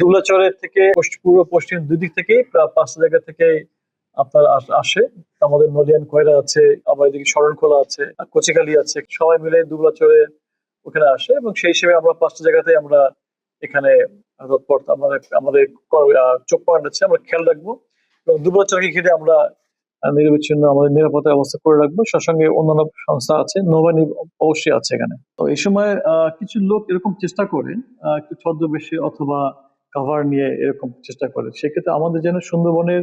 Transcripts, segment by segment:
দুলাচরের থেকে পূর্ব, পশ্চিম দুই দিক থেকে পাঁচটা জায়গা থেকে আপনার আসে আমাদের নদিয়ান কয়রা আছে, আবার এদিকে শরণখোলা আছে কচিকালি আছে। সবাই মিলে দুবলাচরে ওখানে আসে এবং সেই হিসেবে আমরা পাঁচটা জায়গাতে আমরা এখানে তৎপর আমাদের আমাদের চোখ পয়েন্ট আছে। আমরা খেয়াল রাখব। এবং দুবলাচরকে ঘিরে আমরা নিরবিচ্ছিন্ন আমাদের নিরাপত্তা ব্যবস্থা করে রাখব। সঙ্গে অন্যান্য সংস্থা আছে, নৌবাহিনী অবশ্যই আছে এখানে। তো এই সময় কিছু লোক এরকম চেষ্টা করে ছদ্মবেশে অথবা কাভার নিয়ে এরকম চেষ্টা করে। সেক্ষেত্রে আমাদের যেন সুন্দরবনের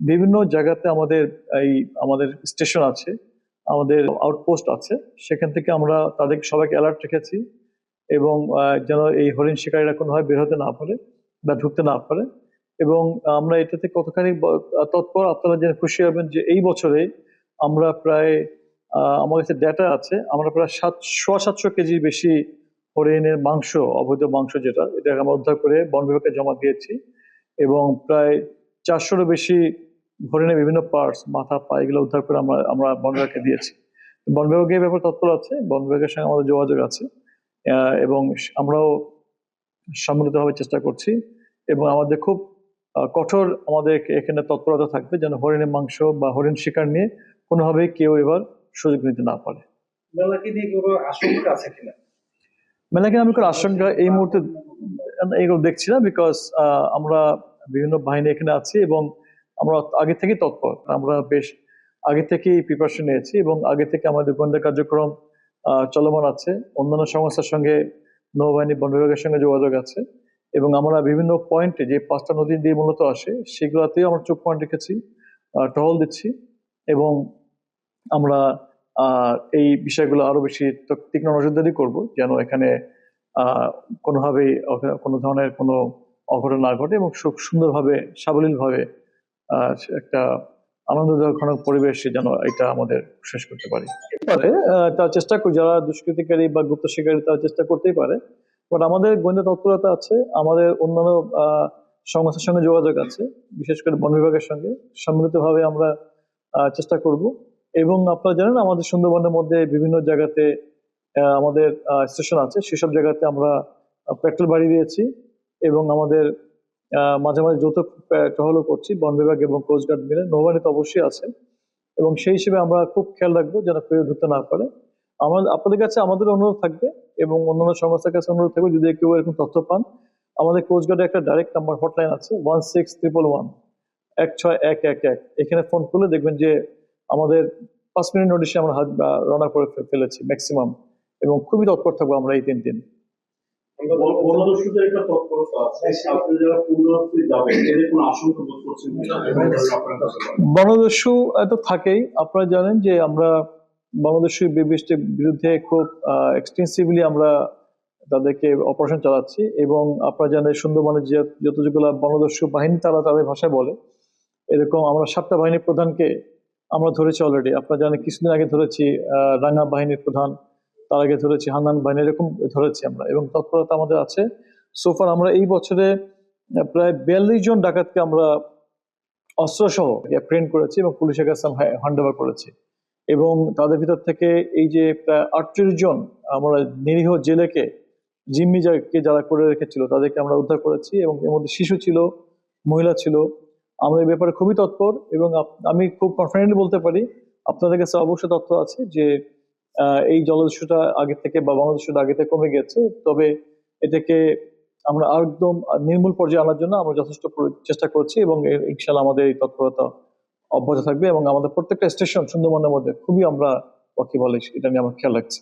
বিভিন্ন জায়গাতে আমাদের এই, আমাদের স্টেশন আছে, আমাদের আউটপোস্ট আছে, সেখান থেকে আমরা তাদেরকে সবাইকে অ্যালার্ট রেখেছি এবং যেন এই হরিণ শিকারীরা কোনোভাবে বের হতে না পারে বা ঢুকতে না পারে। এবং আমরা এটাতে কতখানি তৎপর আপনারা জেনে খুশি হবেন যে এই বছরে আমরা প্রায় আমার কাছে ডেটা আছে, আমরা প্রায় সাত, সোয়া সাতশো কেজির বেশি হরিণের মাংস, অবৈধ মাংস যেটা এটা আমরা উদ্ধার করে বন বিভাগে জমা দিয়েছি এবং প্রায় চারশোরও বেশি হরিণের বিভিন্ন পার্টস মাথা, পা, এগুলো উদ্ধার করে আমরা আমরা বন বিভাগকে দিয়েছি। বন বিভাগে এই ব্যাপারে তৎপর আছে, বন বিভাগের সঙ্গে আমাদের যোগাযোগ আছে এবং আমরাও সম্মিলিতভাবে চেষ্টা করছি এবং আমাদের খুব কঠোর আমাদের এখানে তৎপরতা থাকবে যেন হরিণের মাংস বা হরিণ শিকার নিয়ে কোনোভাবেই কেউ এবার সুযোগ নিতে না পারে। মেলাকে নিয়ে কোনো আশঙ্কা আছে কিনা? মেলাকে আমি কোনো আশঙ্কা এই মুহূর্তে এগুলো দেখছি না বিকজ আমরা বিভিন্ন বাহিনী এখানে আছি এবং আমরা আগে থেকেই তৎপর। আমরা বেশ আগে থেকেই প্রিপারেশন নিয়েছি এবং আগে থেকে আমাদের গোয়েন্দা কার্যক্রম চলমান আছে। অন্যান্য সংস্থার সঙ্গে নৌবাহিনী বন বিভাগের সঙ্গে যোগাযোগ আছে। এবং আমরা বিভিন্ন পয়েন্টে যে পাঁচটা নদী দিয়ে মূলত আসে, সেগুলোতেও আমরা চোখ পয়েন্ট রেখেছি টহল দিচ্ছি এবং আমরা এই বিষয়গুলো আরও বেশি তীক্ষ্ণ নজরদারি করব যেন এখানে কোনোভাবেই কোনো ধরনের কোনো অঘটন না ঘটে এবং সুন্দরভাবে, সাবলীলভাবে একটা আনন্দদায়ক পরিবেশ যেন এটা আমাদের শেষ করতে পারি। তার চেষ্টা করি, যারা দুষ্কৃতিকারী বা গুপ্ত শিকারী তারা চেষ্টা করতেই পারে। বাট আমাদের গোয়েন্দা তৎপরতা আছে, আমাদের অন্যান্য সংস্থার সঙ্গে যোগাযোগ আছে, বিশেষ করে বন বিভাগের সঙ্গে। সম্মিলিতভাবে আমরা চেষ্টা করব। এবং আপনারা জানেন আমাদের সুন্দরবনের মধ্যে বিভিন্ন জায়গাতে আমাদের স্টেশন আছে। সেসব জায়গাতে আমরা পেট্রোল বাড়িয়ে দিয়েছি এবং আমাদের মাঝে মাঝে যৌথ টহলও করছি, বন বিভাগ এবং কোস্টগার্ড মিলে। নৌবাহিনী তো অবশ্যই আছে। এবং সেই হিসেবে আমরা খুব খেয়াল রাখব যেন কেউ ঢুকতে না পারে। আমাদের আপনাদের কাছে আমাদের অনুরোধ থাকবে এবং অন্যান্য সংস্থার কাছে অনুরোধ থাকবে যদি কেউ এরকম তথ্য পান। আমাদের কোস্টগার্ডের একটা ডাইরেক্ট নাম্বার হটলাইন আছে ওয়ান সিক্স ট্রিপল ওয়ান এক ছয় এক এক এক। এখানে ফোন করলে দেখবেন যে আমাদের পাঁচ মিনিট নোটিশে আমরা হাত রওনা করে ফেলেছি ম্যাক্সিমাম এবং খুবই তৎপর থাকব আমরা এই তিন দিন। বন- বনদস্যুদের একটা তৎপরতা আছে আপনি যারা পূর্ণার্থী যাবেন এদের কোনো আশঙ্কা বোধ করছেন কিনা? এবং আপনার কাছে বলেন। বনদস্যু আহ, তো থাকেই। আপনারা জানেন যে আমরা বনদস্যু বিবৃষ্টির বিরুদ্ধে খুব এক্সটেন্সিভলি আমরা তাদেরকে অপারেশন চালাচ্ছি এবং আপনারা জানেন সুন্দরবনের যে যতগুলো বনদস্যু বাহিনী তারা তাদের ভাষায় বলে। এরকম আমরা সাতটা বাহিনীর প্রধানকে আমরা ধরেছি অলরেডি আপনারা জানেন কিছুদিন আগে ধরেছি রাঙ্গা বাহিনীর প্রধান, তার আগে ধরেছি হান্নান বাহিনী, এরকম ধরেছি আমরা এবং তৎপরতা আমাদের আছে। সোফার আমরা এই বছরে প্রায় বিয়াল্লিশ জন ডাকাতকে আমরা অস্ত্রসহ অ্যাপ্রেন্ট করেছি এবং পুলিশের কাছে হ্যান্ড করেছি। এবং তাদের ভিতর থেকে এই যে প্রায় আটত্রিশ জন আমরা নিরীহ জেলেকে জিম্মি যারা করে রেখেছিল, তাদেরকে আমরা উদ্ধার করেছি এবং এর মধ্যে শিশু ছিল, মহিলা ছিল। আমরা এই ব্যাপারে খুবই তৎপর এবং আমি খুব কনফিডেন্টলি বলতে পারি, আপনাদের কাছে অবশ্যই তথ্য আছে যে এই জলদস্যুটা আগে থেকে বা বাংলাদেশটা আগে থেকে কমে গেছে। তবে এটাকে আমরা একদম নির্মূল পর্যায়ে আনার জন্য আমরা যথেষ্ট চেষ্টা করছি এবং ইনশাল্লাহ আমাদের এই তৎপরতা অব্যাহত থাকবে এবং আমাদের প্রত্যেকটা স্টেশন সুন্দরবনের মধ্যে খুবই আমরা কি বলে, এটা নিয়ে আমার খেয়াল রাখছি।